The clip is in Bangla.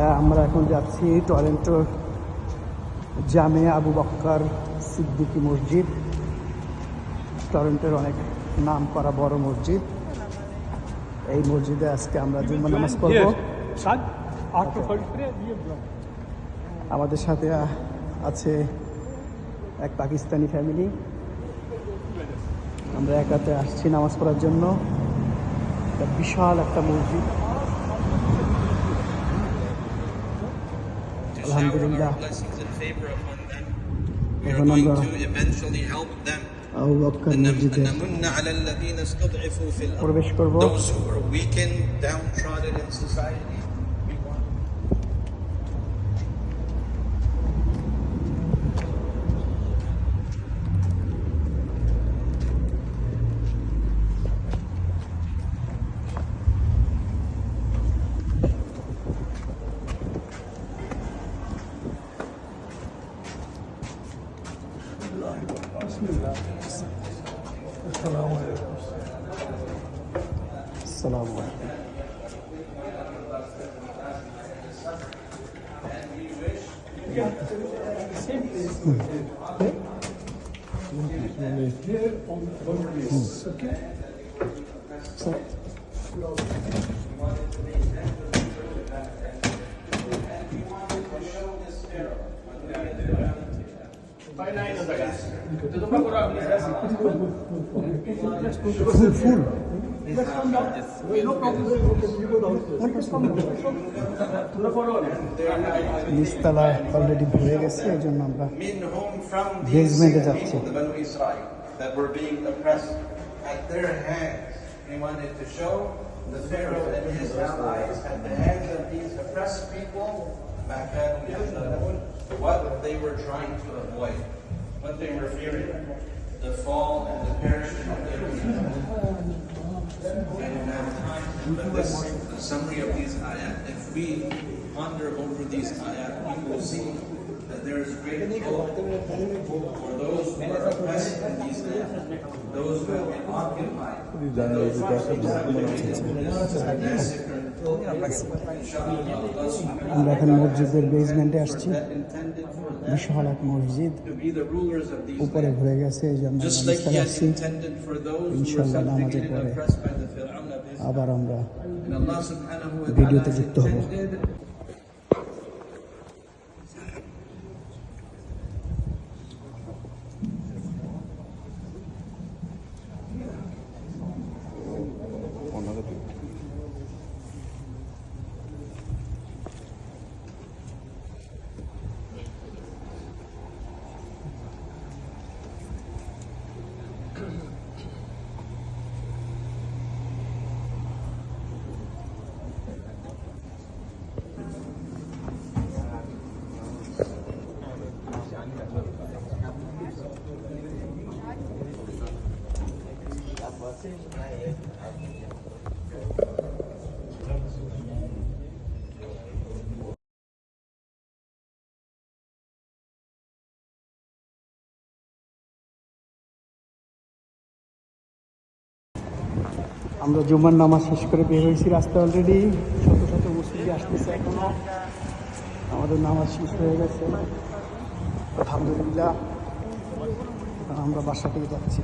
আমরা এখন যাচ্ছি টরেন্টোর জামে আবু বক্কর সিদ্দিকি মসজিদ। টরেন্টোর অনেক নাম করা বড় মসজিদ। এই মসজিদে আজকে আমরা জুম্মা নামাজ পড়ব। আমাদের সাথে আছে এক পাকিস্তানি ফ্যামিলি। আমরা একাতে আসছি নামাজ পড়ার জন্য। একটা বিশাল একটা মসজিদ। Alhamdulillah. We are going to eventually help them. Those who are weakened, downtrodden in society. السلام عليكم السلام عليكم Thank you. আসসালামু আলাইকুম নিচতলা অলরেডি ভরে গেছে এই জন্য আমরা minhum from Basement these এ যাচ্ছে। people, the Banu Israel, that were being oppressed at their hands. He wanted to show the Pharaoh and his allies at the hands of these oppressed people back then what they were trying to avoid, what they were fearing, the fall and the perishing of their people. I don't have time, this the summary of these ayat. If we ponder over these ayat, we will see that there is great hope for those who are oppressed in these lands, those who have been occupied, and those who have been massacred. Inshallah, Allah subhanahu আমরা এখন মসজিদের বেসমেন্টে আসছি বিশাল এক মসজিদ উপরে. ভরে গেছে এই জন্য আসছি intended for those who were নামাজের পরে আবার আমরা ভিডিওতে যুক্ত হব। আমরা জুমার নামাজ শেষ করে বের হয়েছি রাস্তা অলরেডি শত শত মুসলিম আসতেছে এখনও। আমাদের নামাজ শেষ হয়ে গেছে। আলহামদুলিল্লাহ। আমরা বাসা থেকে যাচ্ছি।